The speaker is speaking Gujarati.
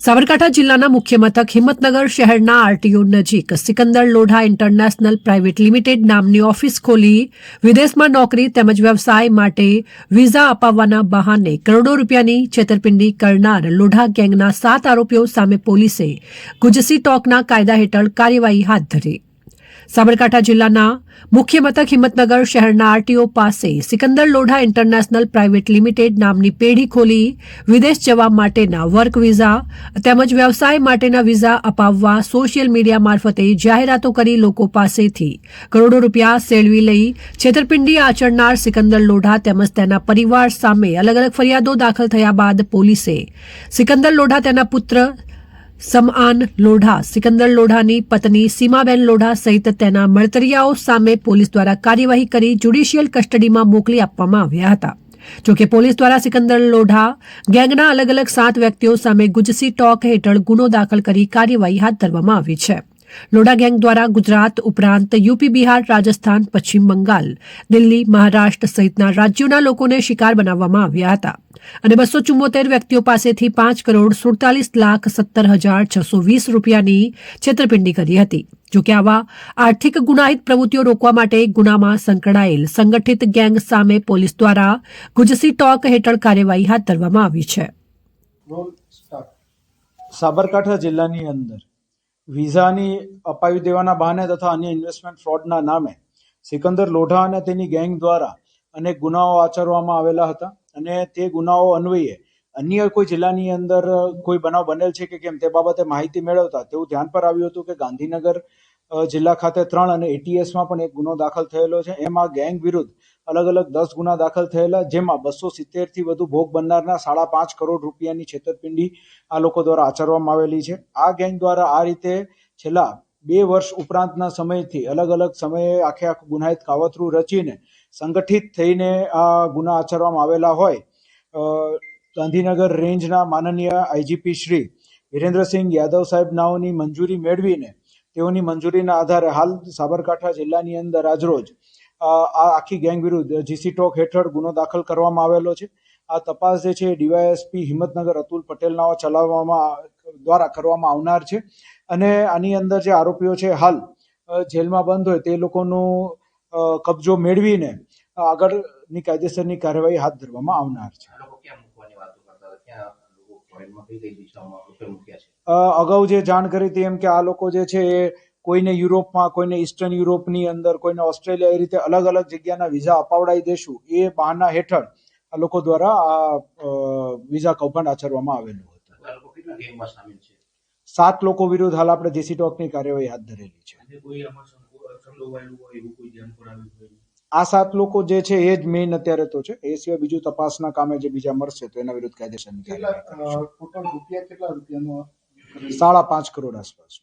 સાબરકાંઠા જિલ્લાના મુખ્ય મથક હિંમતનગર શહેરના આરટીઓ નજીક Sikandar Lodha international private limited નામની ઓફિસ ખોલી. વિદેશમાં નોકરી તેમજ વ્યવસાય માટે વિઝા અપાવવાના બહાને કરોડો રૂપિયાની છેતરપિંડી કરનાર લોઢા ગેંગના સાત આરોપીઓ સામે પોલીસે ગુજસી ટોકના કાયદા હેઠળ કાર્યવાહી હાથ ધરી. સાબરકાંઠા જિલ્લાના મુખ્ય મથક હિંમતનગર શહેરના આરટીઓ પાસે Sikandar Lodha international private limited નામની પેઢી ખોલી વિદેશ જવા માટેના વર્ક વિઝા તેમજ વ્યવસાય માટેના વિઝા અપાવવા સોશિયલ મીડિયા મારફતે જાહેરાતો કરી લોકો પાસેથી કરોડો રૂપિયા સેળવી લઈ છેતરપિંડી આચરનાર સિકંદર લોઢા તેમજ તેના પરિવાર સામે અલગ અલગ ફરિયાદો દાખલ થયા બાદ પોલીસે સિકંદર લોઢા તેના પુત્ર સમઆન લોઢા, સિકંદર લોઢાની પત્ની સીમાબેન લોઢા સહિત તેના મળતરિયાઓ સામે પોલીસ દ્વારા કાર્યવાહી કરી જ્યુડિશિયલ કસ્ટડીમાં મોકલી આપવામાં આવ્યા હતા. જોકે પોલીસ દ્વારા સિકંદર લોઢા ગેંગના અલગ અલગ સાત વ્યક્તિઓ સામે ગુજસી ટોક હેઠળ ગુનો દાખલ કરી કાર્યવાહી હાથ ધરવામાં આવી છે. લોઢા ગેંગ દ્વારા ગુજરાત ઉપરાંત યુપી, બિહાર, રાજસ્થાન, પશ્ચિમ બંગાળ, દિલ્હી, મહારાષ્ટ્ર સહિતના રાજ્યોના લોકોને શિકાર બનાવવામાં આવ્યા હતા. અને બસો ચુમ્મોતેર વ્યક્તિઓ પાસેથી પાંચ કરોડ સુડતાલીસ લાખ સત્તર હજાર છસો વીસ રૂપિયાની છેતરપિંડી કરી હતી. જોકે આવા આર્થિક ગુનાહિત પ્રવૃત્તિઓ રોકવા માટે ગુનામાં સંકળાયેલ સંગઠિત ગેંગ સામે પોલીસ દ્વારા ગુજસી ટોક હેઠળ કાર્યવાહી હાથ ધરવામાં આવી છે. સાબરકાંઠા જિલ્લાની અંદર વિઝાની અપાવી દેવાના બહાને તથા અન્ય ઇન્વેસ્ટમેન્ટ ફ્રોડના નામે સિકંદર લોઢા અને તેની ગેંગ દ્વારા અનેક ગુનાઓ આચરવામાં આવેલા હતા અને તે ગુનાઓ અન્વયે અન્ય કોઈ જિલ્લાની અંદર કોઈ બનાવ બનેલ છે કે કેમ તે બાબતે માહિતી મેળવતા તેવું ધ્યાન પર આવ્યું હતું કે ગાંધીનગર જિલ્લા ખાતે ત્રણ અને એટીએસમાં પણ એક ગુનો દાખલ થયેલો છે. એમાં ગેંગ વિરુદ્ધ અલગ અલગ દસ ગુના દાખલ થયેલા, જેમાં બસો સિત્તેરથી વધુ ભોગ બનનારના સાડા પાંચ કરોડ રૂપિયાની છેતરપિંડી આ લોકો દ્વારા આચરવામાં આવેલી છે. આ ગેંગ દ્વારા આ રીતે છેલ્લા બે વર્ષ ઉપરાંતના સમયથી અલગ અલગ સમયે આખે આખું ગુનાહિત કાવતરું રચીને સંગઠિત થઈને આ ગુના આચરવામાં આવેલા હોય. ગાંધીનગર રેન્જના માનનીય આઈજીપી શ્રી વિરેન્દ્રસિંહ યાદવ સાહેબ નાઓની મંજૂરી મેળવીને તેઓની મંજૂરીના આધારે હાલ સાબરકાંઠા જિલ્લાની અંદર આજરોજ આ આખી ગેંગ વિરુદ્ધ જીસી ટોક હેઠળ ગુનો દાખલ કરવામાં આવેલો છે. આ તપાસ જે છે ડીવાયએસપી હિંમતનગર અતુલ પટેલનાઓ ચલાવવામાં, દ્વારા કરવામાં આવનાર છે. અને આની અંદર જે આરોપીઓ છે હાલ જેલમાં બંધ હોય તે લોકોનું કબજો મેળવીને આગળની કાયદેસરની કાર્યવાહી હાથ ધરવામાં આવનાર છે આ લોકો ક્યાં મૂકવાની વાતો કરતા હતા ક્યાં લોકો ફોરેનમાં કઈ કઈ દિશામાં રૂપિયા મૂક્યા છે? અગાઉ જે જાણ કરી હતી એમ કે આ લોકો જે છે એ કોઈને યુરોપમાં કોઈને ઈસ્ટર્ન યુરોપની અંદર કોઈને ઓસ્ટ્રેલિયા એ રીતે અલગ અલગ જગ્યાના વિઝા અપાવડાવી દેશું એ બહાના હેઠળ આ લોકો દ્વારા આ વિઝા કૌભાંડ આચરવામાં આવેલું હતું. સાત લોકો વિરુદ્ધ હાલ આપણે જેસી ટોકની કાર્યવાહી હાથ ધરેલી છે. કોઈ આમાં સંડોવાયેલું હોય એવું કોઈ ધ્યાન પર આવ્યું હોય? આ સાત લોકો જે છે એ જ મેઇન અત્યારે તો છે એ સિવાય બીજું તપાસના કામે જે બીજા મળશે તો એના વિરુદ્ધ કાયદેસરની કાર્યવાહી કરીશું. સાડા પાંચ કરોડ આસપાસ